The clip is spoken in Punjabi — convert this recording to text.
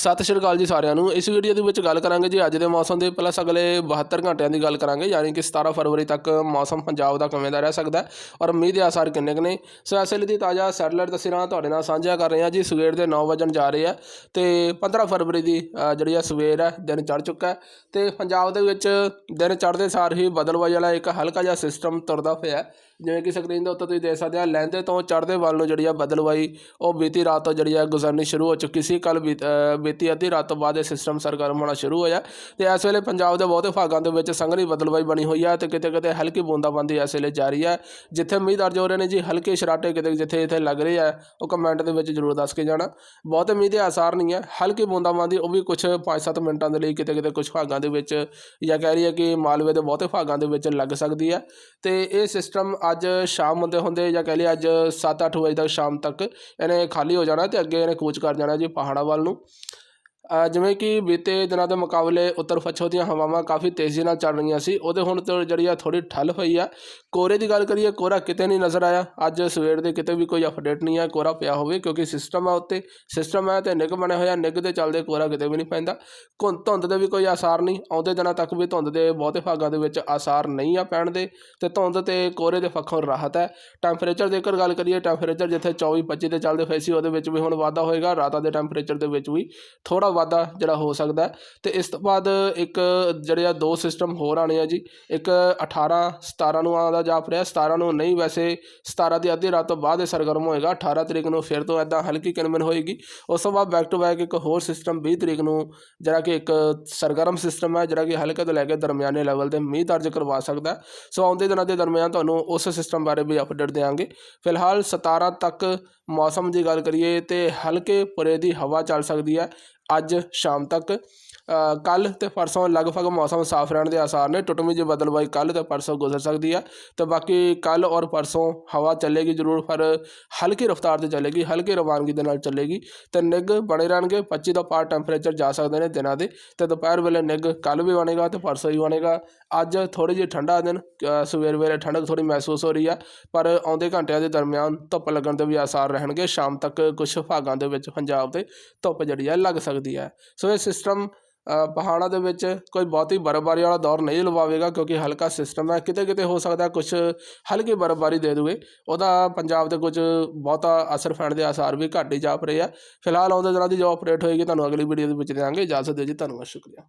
ਸਤਿ ਸ਼੍ਰੀ ਅਕਾਲ ਜੀ ਸਾਰਿਆਂ ਨੂੰ। ਇਸ ਵੀਡੀਓ ਦੇ ਵਿੱਚ ਗੱਲ ਕਰਾਂਗੇ ਜੀ ਅੱਜ ਦੇ ਮੌਸਮ ਦੇ। ਪਲੱਸ ਅਗਲੇ 72 ਘੰਟਿਆਂ ਦੀ ਗੱਲ ਕਰਾਂਗੇ, ਯਾਨੀ ਕਿ 17 ਫਰਵਰੀ ਤੱਕ ਮੌਸਮ ਪੰਜਾਬ ਦਾ ਕਿਵੇਂ ਦਾ ਰਹਿ ਸਕਦਾ ਔਰ ਮੀਂਹ ਦੇ ਆਸਾਰ ਕਿੰਨੇ ਕੁ ਨੇ। ਸੋ ਇਸ ਵੇਲੇ ਦੀ ਤਾਜ਼ਾ ਸੈਟਲਾਈਟ ਤਸਵੀਰਾਂ ਤੁਹਾਡੇ ਨਾਲ ਸਾਂਝਾ ਕਰ ਰਹੇ ਹਾਂ ਜੀ। ਸਵੇਰ ਦੇ 9 ਵਜਣ ਜਾ ਰਹੇ ਆ ਤੇ 15 ਫਰਵਰੀ ਦੀ ਜਿਹੜੀ ਆ ਸਵੇਰ ਹੈ, ਦਿਨ ਚੜ ਚੁੱਕਾ ਹੈ। ਤੇ ਪੰਜਾਬ ਦੇ ਵਿੱਚ ਦਿਨ ਚੜ੍ਹਦੇ ਸਾਰ ਹੀ ਬਦਲਵਾਈ ਵਾਲਾ ਇੱਕ ਹਲਕਾ ਜਿਹਾ ਸਿਸਟਮ ਤੁਰਦਾ ਹੋਇਆ ਜਿਵੇਂ ਕਿ ਸਕਰੀਨ ਦੇ ਉੱਤੇ ਤੁਸੀਂ ਦੇਖ ਸਕਦੇ ਆ, ਲਹਿੰਦੇ ਤੋਂ ਚੜ੍ਹਦੇ ਵੱਲ ਨੂੰ ਜਿਹੜੀ ਆ ਬਦਲਵਾਈ, ਉਹ ਬੀਤੀ ਰਾਤ ਤੋਂ ਜਿਹੜੀ ਆ ਗੁਜ਼ਰਨੀ ਸ਼ੁਰੂ ਹੋ ਚੁੱਕੀ ਸੀ। ਕੱਲ ਬੀਤੀ ਅੱਧੀ ਰਾਤ ਤੋਂ ਬਾਅਦ ਇਹ ਸਿਸਟਮ ਸਰਗਰਮ ਹੋਣਾ ਸ਼ੁਰੂ ਹੋਇਆ ਤੇ ਇਸ ਵੇਲੇ ਪੰਜਾਬ ਦੇ ਬਹੁਤੇ ਭਾਗਾਂ ਦੇ ਵਿੱਚ ਸੰਘਣੀ ਬਦਲਵਾਈ ਬਣੀ ਹੋਈ ਹੈ ਤੇ ਕਿਤੇ ਕਿਤੇ ਹਲਕੀ ਬੂੰਦਾਬਾਂਦੀ ਇਸ ਵੇਲੇ ਜਾਰੀ ਹੈ। ਜਿੱਥੇ ਮੀਂਹ ਦਰਜ ਹੋ ਰਹੇ ਨੇ ਜੀ, ਹਲਕੇ ਸ਼ਰਾਟੇ ਕਿਤੇ ਜਿੱਥੇ ਇੱਥੇ ਲੱਗ ਰਹੇ ਆ ਉਹ ਕਮੈਂਟ ਦੇ ਵਿੱਚ ਜ਼ਰੂਰ ਦੱਸ ਕੇ ਜਾਣਾ। ਬਹੁਤੇ ਮੀਂਹ ਦੇ ਆਸਾਰ ਨਹੀਂ ਹੈ। ਹਲਕੀ ਬੂੰਦਾਬਾਂਦੀ, ਉਹ ਵੀ ਕੁਝ 5-7 ਮਿੰਟਾਂ ਦੇ ਲਈ ਕਿਤੇ ਕਿਤੇ ਕੁਝ ਭਾਗਾਂ ਦੇ ਵਿੱਚ ਜਾਂ ਕਹਿ ਰਹੀ ਹੈ ਕਿ ਮਾਲਵੇ ਦੇ ਬਹੁਤੇ ਭਾਗਾਂ ਦੇ ਵਿੱਚ ਲੱਗ ਸਕਦੀ ਹੈ। ਤੇ ਇਹ ਸਿਸਟਮ ਅੱਜ ਸ਼ਾਮ ਹੁੰਦੇ ਹੁੰਦੇ ਜਾਂ ਕਹਿ ਲਈ ਅੱਜ 7-8 ਵਜੇ ਤੱਕ ਸ਼ਾਮ ਤੱਕ ਇਹਨੇ ਖਾਲੀ ਹੋ ਜਾਣਾ ਤੇ ਅੱਗੇ ਇਹਨੇ ਕੂਚ ਕਰ ਜਾਣਾ ਜੀ ਪਹਾੜਾਂ ਵੱਲ ਨੂੰ। ਜਿਵੇਂ ਕਿ ਬੀਤੇ ਦਿਨਾਂ ਦੇ ਮੁਕਾਬਲੇ ਉੱਤਰ ਪੱਛਮ ਦੀਆਂ ਹਵਾਵਾਂ ਕਾਫੀ ਤੇਜ਼ੀ ਨਾਲ ਚੱਲ ਰਹੀਆਂ ਸੀ, ਉਹਦੇ ਹੁਣ ਤੋਂ ਜਿਹੜੀ ਆ ਥੋੜੀ ਠੱਲ ਪਈ ਆ। ਕੋਰੇ ਦੀ ਗੱਲ ਕਰੀਏ, ਕੋਰਾ ਕਿਤੇ ਨਹੀਂ ਨਜ਼ਰ ਆਇਆ। ਅੱਜ ਸਵੇਰ ਦੇ ਕਿਤੇ ਵੀ ਕੋਈ ਅਪਡੇਟ ਨਹੀਂ ਆ, ਕੋਰਾ ਪਿਆ ਹੋਵੇ ਕਿਉਂਕਿ ਸਿਸਟਮ ਆ ਉੱਤੇ। ਸਿਸਟਮ ਹੈ ਤੇ ਨਿੱਘ ਬਣਿਆ ਹੋਇਆ, ਨਿੱਘ ਦੇ ਚੱਲਦੇ ਕੋਰਾ ਕਿਤੇ ਵੀ ਨਹੀਂ ਪੈਂਦਾ। ਧੁੰ- ਧੁੰਦ ਦੇ ਵੀ ਕੋਈ ਆਸਾਰ ਨਹੀਂ। ਆਉਂਦੇ ਦਿਨਾਂ ਤੱਕ ਵੀ ਧੁੰਦ ਦੇ ਬਹੁਤੇ ਭਾਗਾਂ ਦੇ ਵਿੱਚ ਆਸਾਰ ਨਹੀਂ ਆ ਪੈਣ ਦੇ ਤੇ ਧੁੰਦ ਤੇ ਕੋਰੇ ਦੇ ਪੱਖੋਂ ਰਾਹਤ ਹੈ। ਟੈਂਪਰੇਚਰ ਦੀ ਜੇਕਰ ਗੱਲ ਕਰੀਏ ਟੈਂਪਰੇਚਰ ਜਿੱਥੇ 24 25 ਤੇ ਚੱਲਦੇ ਹੋਏ ਸੀ, ਉਹਦੇ ਵਿੱਚ ਵੀ ਹੁਣ ਵਾਧਾ ਹੋਏਗਾ। ਰਾਤਾਂ ਦੇ ਟੈਂਪਰੇਚਰ ਦੇ ਵਿੱਚ ਵੀ ਥੋੜਾ ਵਾਧਾ ਜਿਹੜਾ ਹੋ ਸਕਦਾ ਹੈ। ਤੇ ਇਸ ਤੋਂ ਬਾਅਦ ਇੱਕ ਜਿਹੜੇ ਆ ਦੋ ਸਿਸਟਮ ਹੋਰ ਆਣੇ ਆ ਜੀ। ਇੱਕ 18 17 ਨੂੰ ਆਉਂਦਾ ਜਾਪ ਰਿਹਾ। 17 ਨੂੰ ਨਹੀਂ ਵੈਸੇ 17 ਦੀ ਅੱਧੀ ਰਾਤ ਤੋਂ ਬਾਅਦ ਇਹ ਸਰਗਰਮ ਹੋਏਗਾ। 18 ਤਰੀਕ ਨੂੰ ਫਿਰ ਤੋਂ ਐਦਾਂ ਹਲਕੀ ਕਿਨਮਨ ਹੋਏਗੀ। ਉਸ ਤੋਂ ਬਾਅਦ ਬੈਕ ਟੂ ਬੈਕ ਇੱਕ ਹੋਰ ਸਿਸਟਮ 20 ਤਰੀਕ ਨੂੰ ਜਿਹੜਾ ਕਿ ਇੱਕ ਸਰਗਰਮ ਸਿਸਟਮ ਹੈ, ਜਿਹੜਾ ਕਿ ਹਲਕੇ ਤੋਂ ਲੈ ਕੇ ਦਰਮਿਆਨੇ ਲੈਵਲ ਤੇ ਮੀਂਹ ਦਰਜ ਕਰਵਾ ਸਕਦਾ ਸੋ ਆਉਂਦੇ ਦਿਨਾਂ ਦੇ ਦਰਮਿਆਨ ਤੁਹਾਨੂੰ ਉਸ ਸਿਸਟਮ ਬਾਰੇ ਵੀ ਅਪਡੇਟ ਦੇਵਾਂਗੇ ਫਿਲਹਾਲ 17 ਤੱਕ ਮੌਸਮ ਦੀ ਗੱਲ ਕਰੀਏ ਤੇ ਹਲਕੇ ਪੁਰੇ ਦੀ ਹਵਾ ਚੱਲ ਸਕਦੀ ਹੈ। ਅੱਜ ਸ਼ਾਮ ਤੱਕ ਕੱਲ ਤੇ ਪਰਸੋਂ ਲਗਭਗ ਮੌਸਮ ਸਾਫ਼ ਰਹਿਣ ਦੇ ਆਸਾਰ ਨੇ। ਟੁੱਟਵੀਂ ਜਿਹੀ ਬਦਲਵਾਈ ਕੱਲ ਤੇ ਪਰਸੋਂ ਗੁਜ਼ਰ ਸਕਦੀ ਹੈ ਤੇ ਬਾਕੀ ਕੱਲ ਔਰ ਪਰਸੋਂ ਹਵਾ ਚੱਲੇਗੀ ਜ਼ਰੂਰ, ਪਰ ਹਲਕੀ ਰਫ਼ਤਾਰ ਤੇ ਚੱਲੇਗੀ, ਹਲਕੀ ਰਵਾਨਗੀ ਦੇ ਨਾਲ ਚੱਲੇਗੀ। ਤੇ ਨਿੱਘ ਬਣੇ ਰਹਿਣਗੇ 25 ਤੋਂ ਪਾਰ ਟੈਂਪਰੇਚਰ ਜਾ ਸਕਦੇ ਨੇ ਦਿਨਾਂ ਦੇ। ਤੇ ਦੁਪਹਿਰ ਵੇਲੇ ਨਿੱਘ ਕੱਲ ਵੀ ਬਣੇਗਾ ਤੇ ਪਰਸੋਂ ਵੀ ਬਣੇਗਾ। ਅੱਜ ਥੋੜੀ ਜਿਹੀ ਠੰਡਾ ਦਿਨ ਸਵੇਰ ਵੇਲੇ ਠੰਡਕ ਥੋੜੀ ਮਹਿਸੂਸ ਹੋ ਰਹੀ ਆ, ਪਰ ਆਉਂਦੇ ਘੰਟਿਆਂ ਦੇ ਦਰਮਿਆਨ ਧੁੱਪ ਲੱਗਣ ਦੇ ਵੀ ਆਸਾਰ ਰਹਿਣਗੇ। ਸ਼ਾਮ ਤੱਕ ਕੁਝ ਭਾਗਾਂ ਦੇ ਵਿੱਚ ਪੰਜਾਬ ਦੇ ਧੁੱਪ ਜਿਹੜੀ ਆ ਲੱਗ ਸਕਦੀ ਹੈ ਸੋ ਇਹ ਸਿਸਟਮ ਪਹਾੜਾਂ ਦੇ ਵਿੱਚ ਕੋਈ ਬਹੁਤੀ ਬਰਫ਼ਬਾਰੀ ਵਾਲਾ ਦੌਰ ਨਹੀਂ ਲਵਾਵੇਗਾ ਕਿਉਂਕਿ ਹਲਕਾ ਸਿਸਟਮ ਹੈ। ਕਿਤੇ ਕਿਤੇ ਹੋ ਸਕਦਾ ਕੁਝ ਹਲਕੀ ਬਰਫ਼ਬਾਰੀ ਦੇ ਦੇਵੇ। ਉਹਦਾ ਪੰਜਾਬ ਦੇ ਕੁਝ ਬਹੁਤਾ ਅਸਰ ਫੈਣ ਦੇ ਆਸਾਰ ਵੀ ਘੱਟ ਹੀ ਜਾਪ ਰਹੇ ਆ। ਫਿਲਹਾਲ ਆਉਂਦੇ ਦਿਨਾਂ ਦੀ ਜੋ ਅਪਡੇਟ ਹੋਏਗੀ, ਤੁਹਾਨੂੰ ਅਗਲੀ ਵੀਡੀਓ ਦੇ ਵਿੱਚ ਦੇਵਾਂਗੇ ਇਜਾਜ਼ਤ ਦਿਓ ਜੀ, ਧੰਨਵਾਦ, ਸ਼ੁਕਰੀਆ।